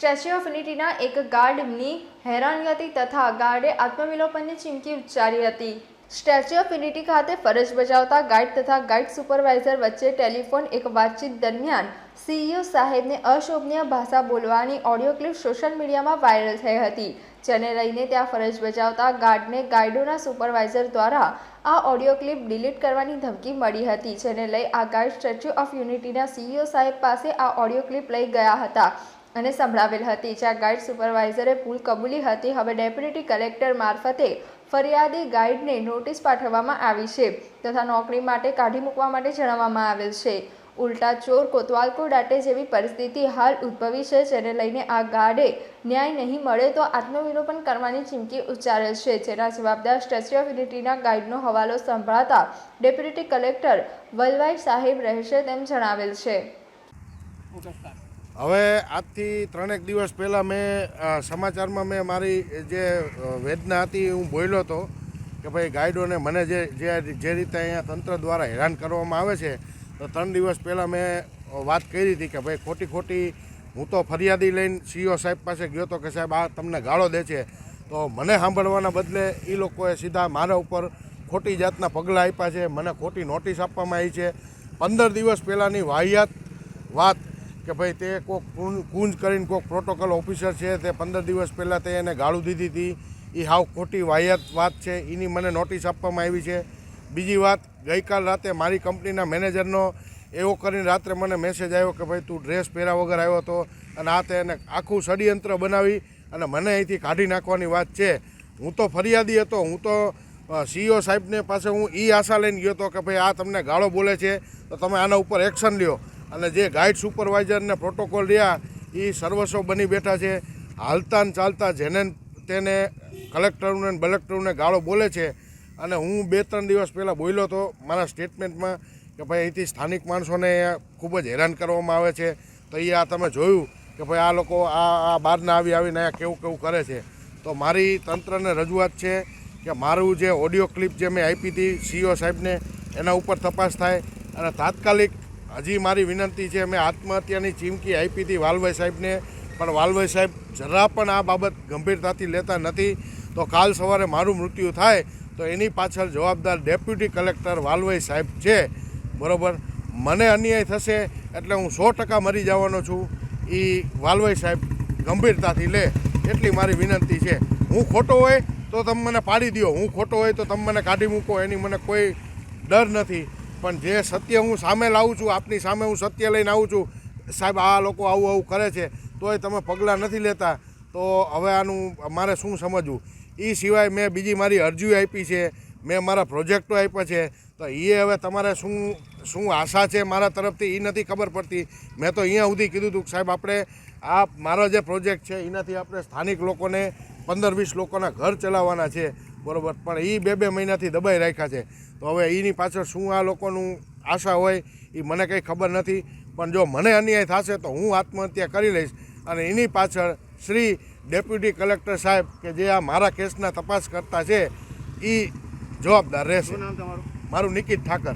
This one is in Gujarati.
સ્ટેચ્યુ ઓફ યુનિટીના એક ગાર્ડની હેરાનગતિ તથા ગાર્ડે આત્મવિલોપનની ચીમકી ઉચ્ચારી હતી. સ્ટેચ્યુ ઓફ યુનિટી ખાતે ફરજ બજાવતા ગાઈડ તથા ગાઈડ સુપરવાઇઝર વચ્ચે ટેલિફોન એક વાતચીત દરમિયાન સીઈઓ સાહેબને અશોભનીય ભાષા બોલવાની ઓડિયો ક્લિપ સોશિયલ મીડિયામાં વાયરલ થઈ હતી, જેને લઈને ત્યાં ફરજ બજાવતા ગાર્ડને ગાઈડોના સુપરવાઇઝર દ્વારા આ ઓડિયો ક્લિપ ડિલીટ કરવાની ધમકી મળી હતી, જેને લઈ આ ગાઈડ સ્ટેચ્યુ ઓફ યુનિટીના સીઈઓ સાહેબ પાસે આ ઓડિયો ક્લિપ લઈ ગયા હતા. અને સંભળાવેલ હતી. જ્યાં ગાઈડ સુપરવાઇઝરે ભૂલ કબૂલી હતી. હવે ડેપ્યુટી કલેક્ટર મારફતે ફરિયાદી ગાઈડને નોટિસ પાઠવવામાં આવી છે તથા નોકરી માટે કાઢી મૂકવા માટે જણાવવામાં આવેલ છે. ઉલટા ચોર કોતવાલ કો દાટે જેવી પરિસ્થિતિ હાલ ઉદ્ભવી છે, જેને લઈને આ ગાર્ડે ન્યાય નહીં મળે તો આત્મવિલોપન કરવાની ચીમકી ઉચ્ચારેલ છે. જેના જવાબદાર સ્ટેચ્યુ ઓફ યુનિટીના ગાઈડનો હવાલો સંભળાતા ડેપ્યુટી કલેક્ટર વલવાઈ સાહેબ રહેશે તેમ જણાવેલ છે. હવે આજથી ત્રણેક દિવસ પહેલાં મેં સમાચારમાં મેં મારી જે વેદના હતી હું બોલ્યો હતો કે ભાઈ ગાઈડોને મને જે જે રીતે અહીંયા તંત્ર દ્વારા હેરાન કરવામાં આવે છે, તો ત્રણ દિવસ પહેલાં મેં વાત કરી હતી કે ભાઈ ખોટી ખોટી, હું તો ફરિયાદી લઈને સીઓ સાહેબ પાસે ગયો હતો કે સાહેબ આ તમને ગાળો દે છે. તો મને સાંભળવાના બદલે એ લોકોએ સીધા મારા ઉપર ખોટી જાતના પગલાં આપ્યા છે, મને ખોટી નોટિસ આપવામાં આવી છે. પંદર દિવસ પહેલાંની વાહિયાત વાત કે ભાઈ તે કોઈક કુંજ- કરીને કોઈક પ્રોટોકોલ ઓફિસર છે, તે પંદર દિવસ પહેલાં તે એને ગાળું દીધી હતી. એ હાવ ખોટી વાયત વાત છે એની મને નોટિસ આપવામાં આવી છે. બીજી વાત, ગઈકાલ રાતે મારી કંપનીના મેનેજરનો એવો કરીને રાત્રે મને મેસેજ આવ્યો કે ભાઈ તું ડ્રેસ પહેર્યા વગર આવ્યો હતો અને આ તે એને આખું ષડયંત્ર બનાવી અને મને અહીંથી કાઢી નાખવાની વાત છે. હું તો ફરિયાદી હતો, હું તો સીઈઓ સાહેબને પાસે હું એ આશા લઈને ગયો હતો કે ભાઈ આ તમને ગાળો બોલે છે, તો તમે આના ઉપર એક્શન લ્યો. અને જે ગાઈડ સુપરવાઇઝરને પ્રોટોકોલ રહ્યા એ સર્વસ્વ બની બેઠા છે. હાલતા ને ચાલતા જેને તેને કલેક્ટરને બલેક્ટરને ગાળો બોલે છે. અને હું બે ત્રણ દિવસ પહેલાં બોલ્યો હતો મારા સ્ટેટમેન્ટમાં કે ભાઈ અહીંથી સ્થાનિક માણસોને ખૂબ જ હેરાન કરવામાં આવે છે. તો એ આ તમે જોયું કે ભાઈ આ લોકો આ આ બહારના આવી આવીને અહીંયા કેવું કેવું કરે છે. તો મારી તંત્રને રજૂઆત છે કે મારું જે ઓડિયો ક્લિપ જે મેં આપી હતી સીઓ સાહેબને, એના ઉપર તપાસ થાય. અને તાત્કાલિક હજી મારી વિનંતી છે મેં આત્મહત્યાની ચીમકી આપી હતી વાલભાઈ સાહેબને, પણ વાલભાઈ સાહેબ જરા પણ આ બાબત ગંભીરતાથી લેતા નથી. તો કાલ સવારે મારું મૃત્યુ થાય, તો એની પાછળ જવાબદાર ડેપ્યુટી કલેક્ટર વાલભાઈ સાહેબ છે. બરાબર? મને અન્યાય થશે, એટલે હું સો ટકા મરી જવાનો છું. એ વાલભાઈ સાહેબ ગંભીરતાથી લે, એટલી મારી વિનંતી છે. હું ખોટો હોય તો તમે મને પાડી દો હું ખોટો હોય તો તમે મને કાઢી મૂકો, એની મને કોઈ ડર નથી. પણ જે સત્ય હું સામે લાવું છું, આપની સામે હું સત્ય લઈને આવું છું, સાહેબ, આ લોકો આવું આવું કરે છે, તોય તમે પગલાં નથી લેતા. તો હવે આનું મારે શું સમજવું? એ સિવાય મેં બીજી મારી અરજીઓ આપી છે, મેં મારા પ્રોજેક્ટો આપ્યા છે, તો એ હવે તમારે શું શું આશા છે મારા તરફથી એ નથી ખબર પડતી. મેં તો અહીંયા સુધી કીધું હતું કે સાહેબ, આપણે આ મારો જે પ્રોજેક્ટ છે, એનાથી આપણે સ્થાનિક લોકોને, પંદર વીસ લોકોના ઘર ચલાવવાના છે. બરોબર. પણ એ બે બે મહિનાથી દબાઈ રાખ્યા છે. તો હવે એની પાછળ શું આ લોકોનું આશા હોય એ મને કંઈ ખબર નથી. પણ જો મને અન્યાય થશે તો હું આત્મહત્યા કરી લઈશ. અને એની પાછળ શ્રી ડેપ્યુટી કલેક્ટર સાહેબ કે જે આ મારા કેસના તપાસ કરતા છે એ જવાબદાર રહેશે. મારું નિકિત ઠાકર.